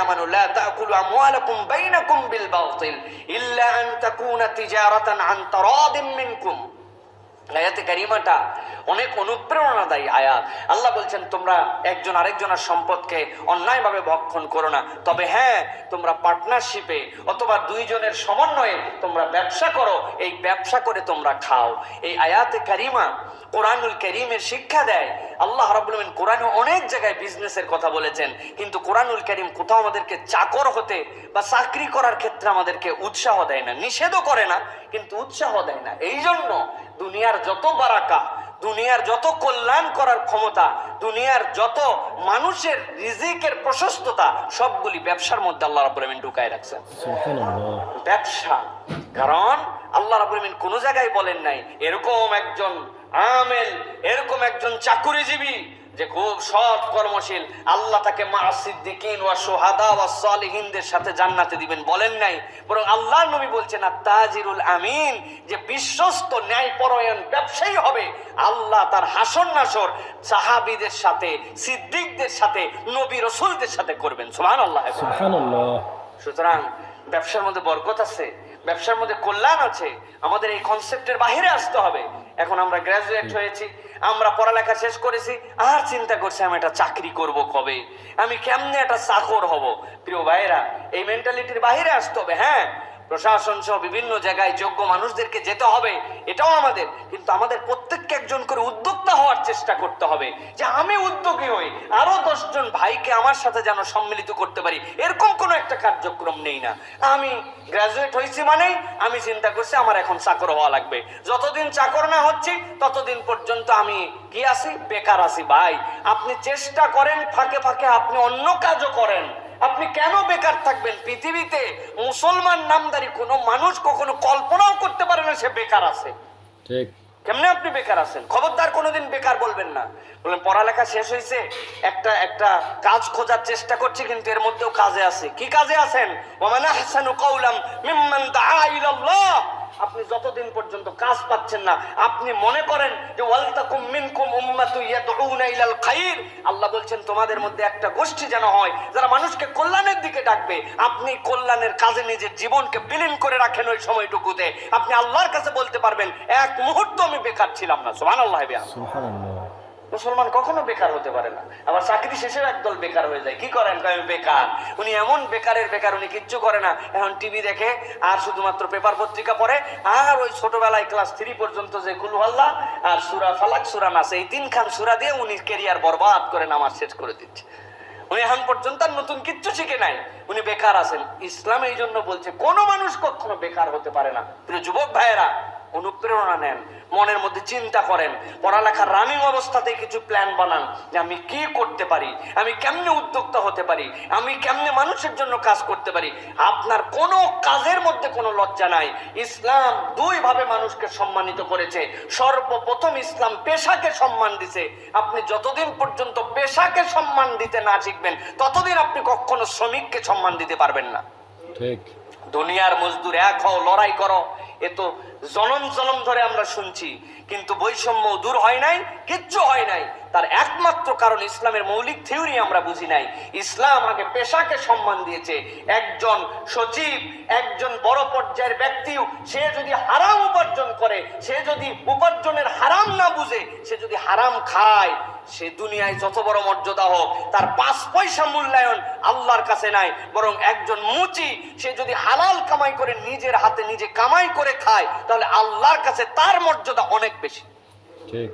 আমানু, লা তাকুলু আমওয়ালাকুম বাইনাকুম বিল বাতিল, ইল্লা আন তাকুনা তিজারাতান আন তারাদিম মিনকুম। আয়াতে কারিমাটা অনেক অনুপ্রেরণাদায়ী আয়াত। আল্লাহ বলছেন, তোমরা একজন আরেকজনের সম্পদকে অন্যায়ভাবে ভক্ষণ করো না। তবে হ্যাঁ তোমরা পার্টনারশিপে অথবা দুইজনের সমন্বয়ে তোমরা ব্যবসা করো। এই ব্যবসা করে তোমরা খাও। এই আয়াতে কারিমা কোরআনুল করিমের শিক্ষা দেয়। আল্লাহ রাব্বুল আলামিন কোরআনে অনেক জায়গায় বিজনেসের কথা বলেছেন। কিন্তু কোরআনুল করিম কোথাও আমাদেরকে চাকর হতে বা চাকরি করার ক্ষেত্রে আমাদেরকে উৎসাহ দেয় না নিষেধও করে না কিন্তু উৎসাহ দেয় না। এই জন্য দুনিয়ার যত বারাকা দুনিয়ার যত কল্যাণ করার ক্ষমতা দুনিয়ার যত মানুষের রিজিকের প্রশস্ততা সবগুলি ব্যবসার মধ্যে আল্লাহ আলামিন ঢুকায় রাখছেন। ব্যবসা কারণ আল্লাহ আলামিন কোন জায়গায় বলেন নাই এরকম একজন আমেল এরকম একজন চাকুরিজীবী যে খুব সৎ কর্মশীল আল্লাহ তাকে মা সিদ্দিকিন ওয়া সুহাদা ওয়া সালিহিনদের সাথে জান্নাতে দিবেন বলেন নাই। বরং আল্লাহ নবী বলছেন আর তাজিরুল আমিন যে বিশ্বস্ত ন্যায়পরায়ণ ব্যবসায়ী হবে আল্লাহ তার হাসন নাসর সাহাবীদের সাথে সিদ্দিকদের সাথে নবী রসুলদের সাথে করবেন। সুবহানাল্লাহ। সুবহানাল্লাহ। সুতরাং ব্যবসার মধ্যে বরকত আছে ব্যবসার মধ্যে কল্যাণ আছে আমাদের এই কনসেপ্টের বাহিরে আসতে হবে। এখন আমরা গ্রাজুয়েট হয়েছি আমরা পড়ালেখা শেষ করেছি আর চিন্তা করছি আমি একটা চাকরি করব কবে? আমি কেমনে একটা চাকর হব? প্রিয় ভাইরা এই মেন্টালিটির বাহিরে আসতে হবে হ্যাঁ? প্রশাসন সহ বিভিন্ন জায়গায় যোগ্য মানুষদেরকে যেতে হবে, এটাও আমাদের। কিন্তু আমাদের প্রত্যেককে একজন করে উদ্যোক্তা হওয়ার চেষ্টা করতে হবে যে আমি উদ্যোগী হই, আরও দশজন ভাইকে আমার সাথে যেন সম্মিলিত করতে পারি, এরকম কোনো একটা কার্যক্রম নেই না। আমি গ্রাজুয়েট হয়েছি মানেই আমি চিন্তা করছি আমার এখন চাকর হওয়া লাগবে। যতদিন চাকর না হচ্ছি, ততদিন পর্যন্ত আমি কি আছি? বেকার আছি, ভাই। আপনি চেষ্টা করেন, ফাঁকে ফাঁকে আপনি অন্য কাজও করেন। আপনি কেন বেকার থাকবেন? পৃথিবীতে মুসলমান নামদারি কোনো মানুষ কখনো কল্পনাও করতে পারে না সে বেকার আছে। ঠিক। কেমনে আপনি বেকার আছেন? খবরদার কোনোদিন বেকার বলবেন না। বললেন পড়ালেখা শেষ হয়েছে একটা একটা কাজ খোঁজার চেষ্টা করছি কিন্তু এর মধ্যেও কাজে আছে। কি কাজে আছেন? ওমানা হাসানু কাউলাম মিম্মান দাআ ইলাল্লাহ। আপনি যতদিন পর্যন্ত কাজ পাচ্ছেন না, আপনি মনে করেন যে, ওয়ালতাকুম মিনকুম উম্মাতু ইয়াদউনা ইলাল খাইর। আল্লাহ বলছেন, তোমাদের মধ্যে একটা গোষ্ঠী যেন হয়, যারা মানুষকে কল্যাণের দিকে ডাকবে। আপনি কল্যাণের কাজে নিজের জীবনকে বিলীন করে রাখেন ওই সময়টুকুতে। আপনি আল্লাহর কাছে বলতে পারবেন, এক মুহূর্ত আমি বেকার ছিলাম না। সুবহানাল্লাহ সুবহানাল্লাহ। মুসলমান কখনো বেকার হতে পারে না। আবার চাকরি শেষেও একদল বেকার হয়ে যায়। কি করেন? বেকার। উনি এমন বেকারের বেকার, উনি কিচ্ছু করে না। এখন টিভি দেখে আর শুধুমাত্র পেপার পত্রিকা পড়ে, আর ওই ছোটবেলায় ক্লাস থ্রি পর্যন্ত যে কুলহাল্লা আর সুরা ফালাক, সুরা নাস, এই তিনখান সুরা দিয়ে উনি কেরিয়ার বরবাদ করে নামাজ শেষ করে দিচ্ছে। উনি এখন পর্যন্ত আর নতুন কিচ্ছু শিখে নাই। উনি বেকার আছেন। ইসলাম এই জন্য বলছে, কোনো মানুষ কখনো বেকার হতে পারে না। যুবক ভাইয়েরা অনুপ্রেরণা নেন মনের মধ্যে চিন্তা করেন পড়ালেখার রানিং অবস্থাতে কিছু প্ল্যান বানান যে আমি কি করতে পারি আমি কেমনে উদ্যোক্তা হতে পারি আমি কেমনে মানুষের জন্য কাজ করতে পারি। আপনার কোনো কাজের মধ্যে কোনো লজ্জা নাই। ইসলাম দুই ভাবে মানুষকে সম্মানিত করেছে। সর্বপ্রথম ইসলাম পেশাকে সম্মান দিছে। আপনি যতদিন পর্যন্ত পেশাকে সম্মান দিতে না শিখবেন ততদিন আপনি কখনো শ্রমিককে সম্মান দিতে পারবেন না। ঠিক। দুনিয়ার মজদুর এক হও লড়াই করো। এ তো জনম জনম ধরে আমরা শুনছি, কিন্তু বৈষম্য দূর হয় নাই, কিচ্ছু হয় নাই। তার একমাত্র কারণ ইসলামের মৌলিক থিওরি আমরা বুঝি নাই। ইসলাম আগে পেশাকে সম্মান দিয়েছে। একজন সচিব, একজন বড় পর্যায়ের ব্যক্তিও, সে যদি হারাম উপার্জন করে, সে যদি উপার্জনের হারাম না বুঝে, সে যদি হারাম খায়, সে দুনিয়ায় যত বড় মর্যাদা হোক, তার পাঁচ পয়সা মূল্যায়ন আল্লাহর কাছে নাই, বরং একজন মুচি, সে যদি হালাল কামাই করে নিজের হাতে নিজে কামাই করে খায় তাহলে আল্লাহর কাছে তার মর্যাদা অনেক বেশি। ঠিক।